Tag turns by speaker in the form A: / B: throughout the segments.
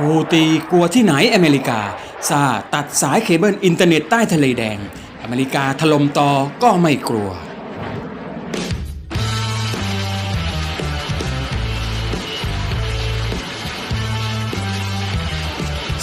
A: ฮูตีกลัวที่ไหนอเมริกาซาตัดสายเคเบิลอินเทอร์เน็ตใต้ทะเลแดง อเมริกาถล่มต่อก็ไม่กลัว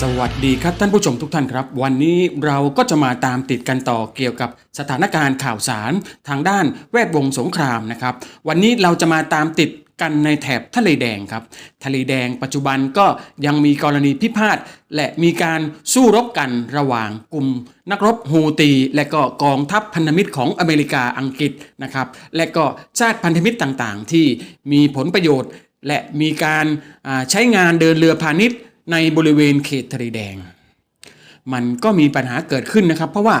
A: สวัสดีครับท่านผู้ชมทุกท่านครับ วันนี้เราก็จะมาตามติดกันต่อเกี่ยวกับสถานการณ์ข่าวสารทางด้านแวดวงสงครามนะครับ วันนี้เราจะมาตามติด กันในแถบทะเลแดงครับ ทะเลแดงปัจจุบันก็ยังมีกรณีพิพาทและมีการสู้รบกันระหว่างกลุ่มนักรบฮูตี และก็กองทัพพันธมิตรของอเมริกาอังกฤษนะครับ และก็ชาติพันธมิตรต่างๆ ที่มีผลประโยชน์ และมีการใช้งานเดินเรือพาณิชย์ในบริเวณเขตทะเลแดง มันก็มีปัญหาเกิดขึ้นนะครับ เพราะว่า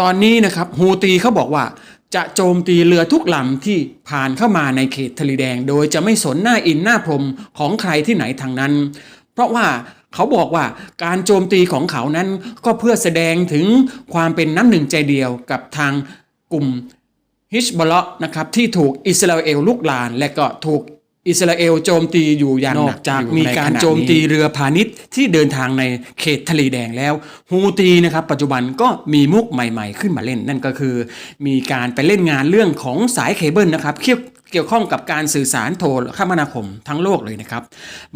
A: ตอนนี้นะครับฮูตีเขาบอกว่า จะโจมตีเรือทุกลำที่ผ่านเข้ามาในเขตทะเลแดง โดยจะไม่สนหน้าอินหน้าพรมของใครที่ไหนทางนั้น เพราะว่าเขาบอกว่าการโจมตีของเขานั้นก็เพื่อแสดงถึงความเป็นน้ำหนึ่งใจเดียวกับทางกลุ่มฮิชบอลนะครับที่ถูกอิสราเอลลุกลาน และก็ถูก อิสราเอลโจมตีอยู่อย่างหนักจากมีการโจมตีเรือพาณิชย์ที่เดินทางในเขตทะเลแดงแล้วฮูตีนะครับปัจจุบันก็มีมุกใหม่ๆ ขึ้นมาเล่น นั่นก็คือ มีการไปเล่นงานเรื่องของสายเคเบิลนะครับเกี่ยวเกี่ยวข้องกับการสื่อสารโทรคมนาคมทั้งโลกเลยนะครับ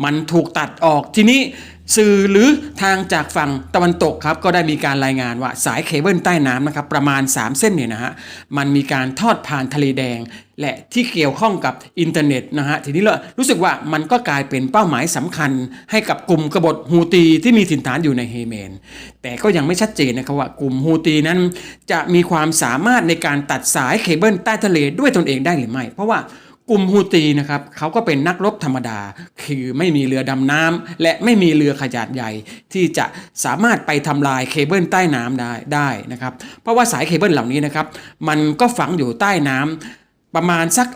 A: มันถูกตัดออกทีนี้ สื่อหรือทางจากฝั่งตะวันตกครับก็ได้มีการรายงานว่าสายเคเบิลใต้น้ำนะครับประมาณ 3 เส้นเนี่ยนะฮะมันมีการทอดผ่านทะเลแดง และที่เกี่ยวข้องกับอินเทอร์เน็ตนะฮะทีนี้เรารู้สึกว่ามันก็กลายเป็นเป้าหมายสำคัญ ให้กับกลุ่มกบฏฮูตีที่มีถิ่นฐานอยู่ในเฮเมน แต่ก็ยังไม่ชัดเจนนะครับว่ากลุ่มฮูตีนั้น จะมีความสามารถในการตัดสายเคเบิลใต้ทะเลด้วยตนเองได้หรือไม่ เพราะว่า กลุ่มฮูตีนะครับเขาก็เป็นนักรบธรรมดา คือไม่มีเรือดำน้ำและไม่มีเรือขนาดใหญ่ ที่จะสามารถไปทำลายเคเบิลใต้น้ำได้ได้นะครับ เพราะว่าสายเคเบิลเหล่านี้นะครับ มันก็ฝังอยู่ใต้น้ำประมาณสัก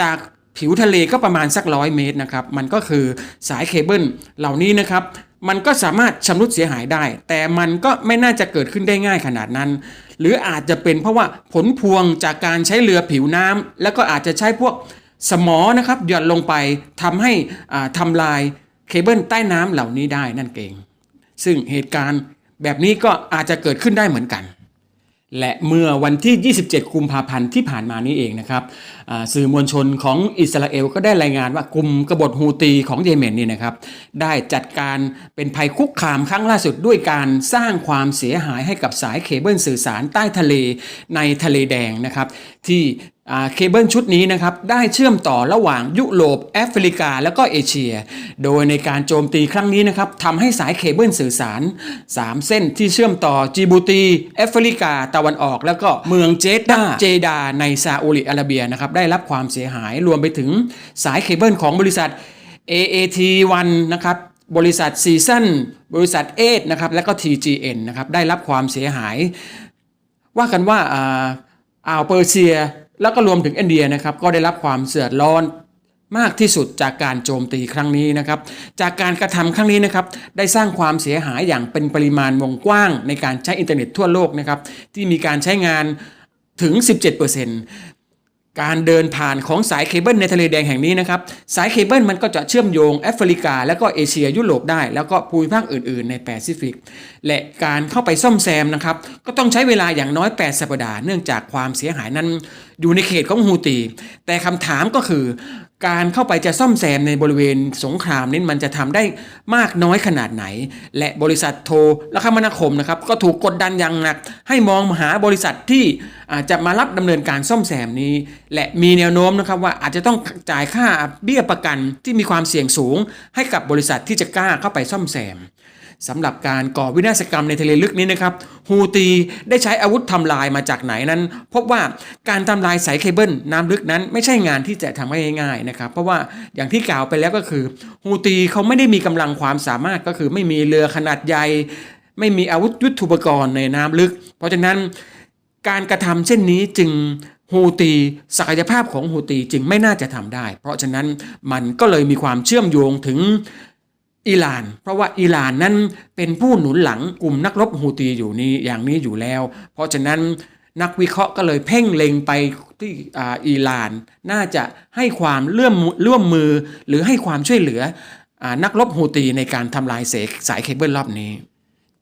A: จากผิวทะเลก็ประมาณสักร้อยเมตรนะครับ มันก็คือสายเคเบิลเหล่านี้นะครับ มันก็สามารถชำรุดเสียหายได้ แต่มันก็ไม่น่าจะเกิดขึ้นได้ง่ายขนาดนั้น หรืออาจจะเป็นเพราะว่าผลพวงจากการใช้เรือผิวน้ำแล้วก็อาจจะใช้พวกสมอนะครับหย่อนลงไปทำให้อ่าทำลายเคเบิลใต้น้ำเหล่านี้ได้นั่นเอง ซึ่งเหตุการณ์แบบนี้ก็อาจจะเกิดขึ้นได้เหมือนกัน และเมื่อวันที่ 27 กุมภาพันธ์ที่ผ่านมานี้เองนะครับสื่อมวลชนของอิสราเอลก็ได้รายงานว่ากลุ่มกบฏฮูตีของเยเมนนี่นะครับ ได้จัดการเป็นภัยคุกคามครั้งล่าสุดด้วยการสร้างความเสียหายให้กับสายเคเบิลสื่อสารใต้ทะเลในทะเลแดงนะครับ ที่ เคเบิลชุดนี้นะครับได้เชื่อมต่อระหว่างยุโรปแอฟริกา แล้วก็เอเชีย โดยในการโจมตีครั้งนี้นะครับทำให้สายเคเบิลสื่อสาร 3 เส้นที่เชื่อมต่อจิบูตีแอฟริกาตะวันออก แล้วก็เมืองเจดาเจดาในซาอุดิอาระเบียนะครับได้รับความเสียหายรวมไปถึงสายเคเบิลของบริษัท AAT1 นะครับบริษัทซีซันบริษัทเอนะครับและก็ TGN นะครับได้รับความเสียหาย ว่ากันว่าอ่าอ่าวเปอร์เซีย แล้วก็รวมถึงอินเดียนะครับก็ได้รับความเสือดร้อนมากที่สุดจากการโจมตีครั้งนี้นะครับ จากการกระทำครั้งนี้นะครับ ได้สร้างความเสียหายอย่างเป็นปริมาณวงกว้าง ในการใช้อินเทอร์เน็ตทั่วโลกนะครับ ที่มีการใช้งานถึง 17%การเดินผ่านของสายเคเบิลในทะเลแดงแห่งนี้นะครับ สายเคเบิลมันก็จะเชื่อมโยงแอฟริกา แล้วก็เอเชียยุโรปได้ แล้วก็ภูมิภาคอื่น ๆ ในแปซิฟิก และการเข้าไปซ่อมแซมนะครับ ก็ต้องใช้เวลาอย่างน้อย 8 สัปดาห์ เนื่องจากความเสียหายนั้นอยู่ในเขตของฮูตี แต่คำถามก็คือ การเข้าไปจะซ่อมแซมในบริเวณสงครามนี้มันจะทำได้มากน้อยขนาดไหน และบริษัทโทรและคมนาคมนะครับ ก็ถูกกดดันอย่างหนัก ให้มองหาบริษัทที่อาจจะมารับดำเนินการซ่อมแซมนี้ และมีแนวโน้มนะครับว่าอาจจะต้องจ่ายค่าเบี้ยประกันที่มีความเสี่ยงสูง ให้กับบริษัทที่จะกล้าเข้าไปซ่อมแซม สำหรับการก่อวินาศกรรมในทะเลลึกนี้นะครับฮูตีได้ใช้อาวุธทำลายมาจากไหนนั้น พบว่าการทำลายสายเคเบิลน้ำลึกนั้นไม่ใช่งานที่จะทำให้ง่ายๆนะครับ เพราะว่าอย่างที่กล่าวไปแล้วก็คือฮูตีเขาไม่ได้มีกำลังความสามารถก็คือ ไม่มีเรือขนาดใหญ่ ไม่มีอาวุธยุทโธปกรณ์ในน้ำลึก เพราะฉะนั้นการกระทำเช่นนี้จึงฮูตีศักยภาพของฮูตีจึงไม่น่าจะทำได้ เพราะฉะนั้นมันก็เลยมีความเชื่อมโยงถึง อิหร่าน เพราะว่าอิหร่านนั้นเป็นผู้หนุนหลังกลุ่มนักรบฮูตีอยู่นี้อย่างนี้อยู่แล้ว เพราะฉะนั้นนักวิเคราะห์ก็เลยเพ่งเล็งไปที่อ,อิหร่าน น่าจะให้ความเลื่อมร่วมมือหรือให้ความช่วยเหลืออนักรบฮูตีในการทำลายเสกสายเคเบิลรอบนี้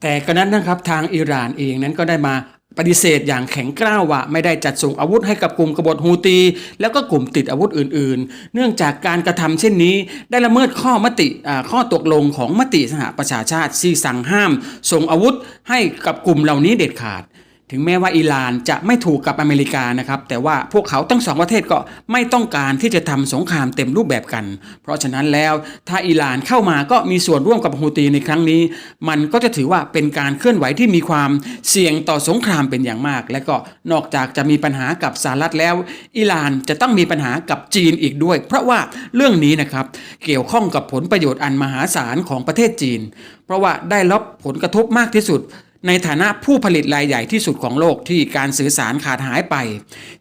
A: แต่กระนั้นนะครับทางอิหร่านเองนั้นก็ได้มา ปฏิเสธอย่างแข็งกร้าวว่าไม่ได้จัดส่งอาวุธให้กับกลุ่มกบฏฮูตี แล้วก็กลุ่มติดอาวุธอื่นๆ เนื่องจากการกระทำเช่นนี้ ได้ละเมิดข้อมติอ่าข้อตกลงของมติสหประชาชาติที่สั่งห้าม ส่งอาวุธให้กับกลุ่มเหล่านี้เด็ดขาด ถึงแม้ว่าอิหร่านจะไม่ถูกกับอเมริกานะครับ แต่ว่าพวกเขาทั้งสองประเทศก็ไม่ต้องการที่จะทำสงครามเต็มรูปแบบกัน เพราะฉะนั้นแล้วถ้าอิหร่านเข้ามาก็มีส่วนร่วมกับฮูตีในครั้งนี้ มันก็จะถือว่าเป็นการเคลื่อนไหวที่มีความเสี่ยงต่อสงครามเป็นอย่างมาก และก็นอกจากจะมีปัญหากับสหรัฐแล้ว อิหร่านจะต้องมีปัญหากับจีนอีกด้วย เพราะว่าเรื่องนี้นะครับเกี่ยวข้องกับผลประโยชน์อันมหาศาลของประเทศจีน เพราะว่าได้รับผลกระทบมากที่สุด ในฐานะผู้ผลิตรายใหญ่ที่สุดของโลกที่การสื่อสารขาดหายไป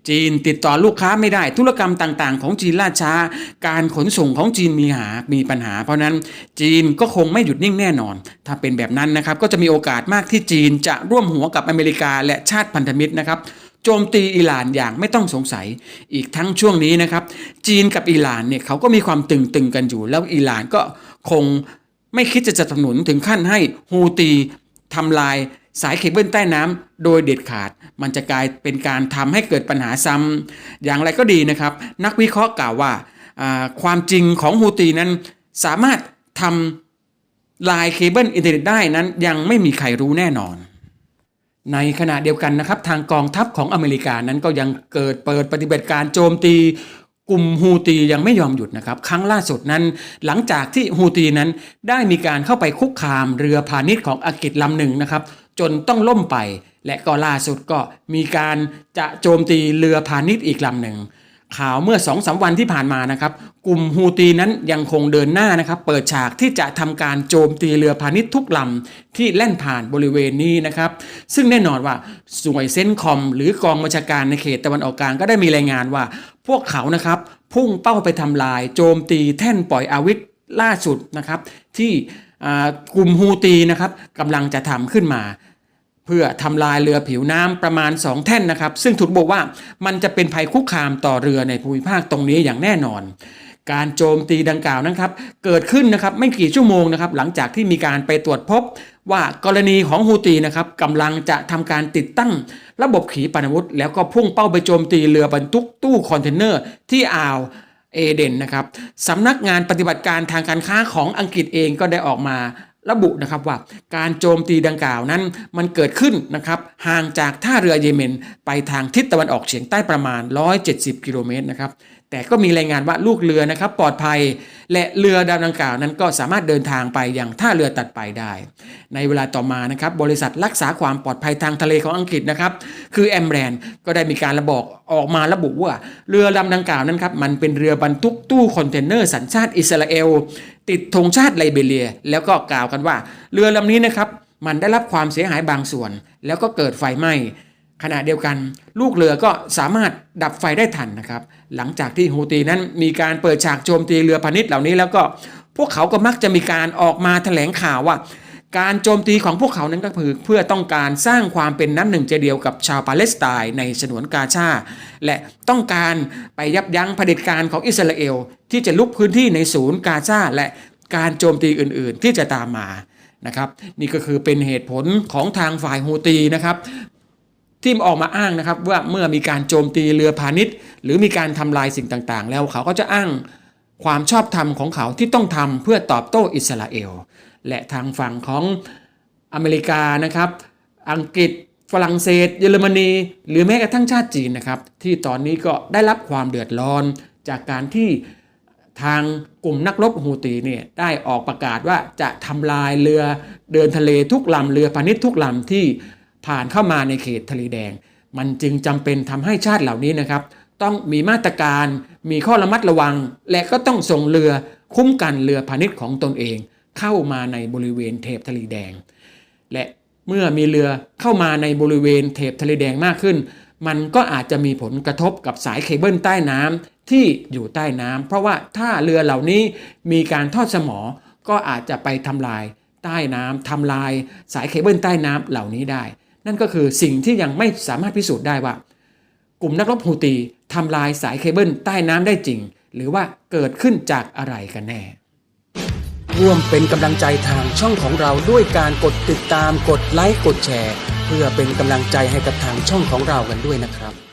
A: จีนติดต่อลูกค้าไม่ได้ธุรกรรมต่างๆ ของจีนล่าช้า การขนส่งของจีนมีหามีปัญหา เพราะนั้นจีนก็คงไม่หยุดนิ่งแน่นอน ถ้าเป็นแบบนั้นนะครับก็จะมีโอกาสมากที่จีนจะร่วมหัวกับอเมริกาและชาติพันธมิตรนะครับโจมตีอิหร่านอย่างไม่ต้องสงสัย อีกทั้งช่วงนี้นะครับ จีนกับอิหร่านเนี่ยเขาก็มีความตึงๆกันอยู่ แล้วอิหร่านก็คงไม่คิดจะสนับสนุนถึงขั้นให้ฮูตี ทำลายสายเคเบิลใต้น้ำโดยเด็ดขาด มันจะกลายเป็นการทำให้เกิดปัญหาซ้ำอย่างไรก็ดีนะครับ นักวิเคราะห์กล่าวว่าความจริงของฮูตีนั้นสามารถทำลายเคเบิลอินเทอร์เน็ตได้นั้นยังไม่มีใครรู้แน่นอน ในขณะเดียวกันนะครับ ทางกองทัพของอเมริกานั้นก็ยังเกิดเปิดปฏิบัติการโจมตี กลุ่มฮูตียังไม่ยอมหยุดนะครับ ครั้งล่าสุดนั้นหลังจากที่ฮูตีนั้นได้มีการเข้าไปคุกคามเรือพาณิชย์ของอังกฤษลำหนึ่งนะครับ จนต้องล่มไป และก็ล่าสุดก็มีการจะโจมตีเรือพาณิชย์อีกลำหนึ่ง ข่าวเมื่อ2อสวันที่ผ่านมานะครับ กลุ่มฮูตีนั้นยังคงเดินหน้านะครับ เปิดฉากที่จะทำการโจมตีเรือพาณิชย์ทุกลำที่แล่นผ่านบริเวณนี้นะครับ ซึ่งแน่นอนว่าสวยเซนคอม หรือกองบัญชาการในเขตตะวันออกกลางก็ได้มีรายงานว่า พวกเขานะครับ พุ่งเป้าไปทำลาย โจมตีแท่นปล่อยอาวุธล่าสุดนะครับ ที่กลุ่มฮูตีนะครับกำลังจะทำขึ้นมา เพื่อทำลายเรือผิวน้ำประมาณ 2 แท่นนะครับ ซึ่งถูกบอกว่ามันจะเป็นภัยคุกคามต่อเรือในภูมิภาคตรงนี้อย่างแน่นอน การโจมตีดังกล่าวนั้นครับเกิดขึ้นนะครับไม่กี่ชั่วโมงนะครับหลังจากที่มีการไปตรวจพบว่ากรณีของฮูตีนะครับกำลังจะทำการติดตั้ง ระบบขีปนาวุธ แล้วก็พุ่งเป้าไปโจมตีเรือบรรทุกตู้คอนเทนเนอร์ที่อ่าวเอเดนนะครับสำนักงานปฏิบัติการทางการค้าของอังกฤษเองก็ได้ออกมา ระบุนะครับว่าการโจมตีดังกล่าวนั้นมันเกิดขึ้นนะครับห่างจากท่าเรือเยเมน ไปทางทิศตะวันออกเฉียงใต้ประมาณ 170 กิโลเมตรนะครับแต่ก็มีรายงานว่าลูกเรือนะครับปลอดภัย และเรือดำดังกล่าวนั้นก็สามารถเดินทางไปยังท่าเรือตัดไปได้ ในเวลาต่อมานะครับบริษัทรักษาความปลอดภัยทางทะเลของอังกฤษนะครับคือแอมแบรนก็ได้มีการระบอกออกมาระบุว่า เรือลำดังกล่าวนั้นครับมันเป็นเรือบรรทุกตู้คอนเทนเนอร์สัญชาติอิสราเอล ติดธงชาติไลเบีเรีย แล้วก็กล่าวกันว่า เรือลำนี้นะครับมันได้รับความเสียหายบางส่วน แล้วก็เกิดไฟไหม้ขณะเดียวกัน ลูกเรือก็สามารถดับไฟได้ทันนะครับ หลังจากที่ฮูตีนั้นมีการเปิดฉากโจมตีเรือพาณิชย์เหล่านี้แล้วก็พวกเขาก็มักจะมีการออกมาแถลงข่าวว่า การโจมตีของพวกเขานั้นก็คือเพื่อต้องการสร้างความเป็นน้ำหนึ่งใจเดียวกับชาวปาเลสไตน์ในฉนวนกาซาและต้องการไปยับยั้งเผด็จการของอิสราเอล ที่จะลุกพื้นที่ในศูนย์กาซาและการโจมตีอื่นๆ ที่จะตามมานะครับ นี่ก็คือเป็นเหตุผลของทางฝ่ายฮูตีนะครับ ที่ออกมาอ้างนะครับว่าเมื่อมีการโจมตีเรือพาณิชย์ หรือมีการทำลายสิ่งต่างๆ แล้วเขาก็จะอ้างความชอบธรรมของเขาที่ต้องทำเพื่อตอบโต้อิสราเอล และทางฝั่งของอเมริกานะครับ อังกฤษฝรั่งเศส เยอรมนี หรือแม้กระทั่งชาติจีนนะครับ ที่ตอนนี้ก็ได้รับความเดือดร้อนจากการที่ทางกลุ่มนักรบฮูตีเนี่ยได้ออกประกาศว่าจะทำลายเรือเดินทะเลทุกลำเรือพาณิชย์ทุกลำที่ผ่านเข้ามาในเขตทะเลแดง มันจึงจำเป็นทำให้ชาติเหล่านี้นะครับ ต้องมีมาตรการมีข้อระมัดระวัง และก็ต้องส่งเรือคุ้มกันเรือพาณิชย์ของตนเอง เข้ามาในบริเวณเทปทะเลแดง และเมื่อมีเรือเข้ามาในบริเวณเทปทะเลแดงมากขึ้น มันก็อาจจะมีผลกระทบกับสายเคเบิลใต้น้ำที่อยู่ใต้น้ำเพราะว่าถ้าเรือเหล่านี้มีการทอดสมอ ก็อาจจะไปทำลายใต้น้ำทำลายสายเคเบิลใต้น้ำเหล่านี้ได้ นั่นก็คือสิ่งที่ยังไม่สามารถพิสูจน์ได้ว่า กลุ่มนักรบฮูตีทำลายสายเคเบิลใต้น้ำได้จริง หรือว่าเกิดขึ้นจากอะไรกันแน่ ร่วมเป็นกำลังใจทางช่องของเราด้วยการกดติดตามกดไลค์กดแชร์ เพื่อเป็นกำลังใจให้กับทางช่องของเรากันด้วยนะครับ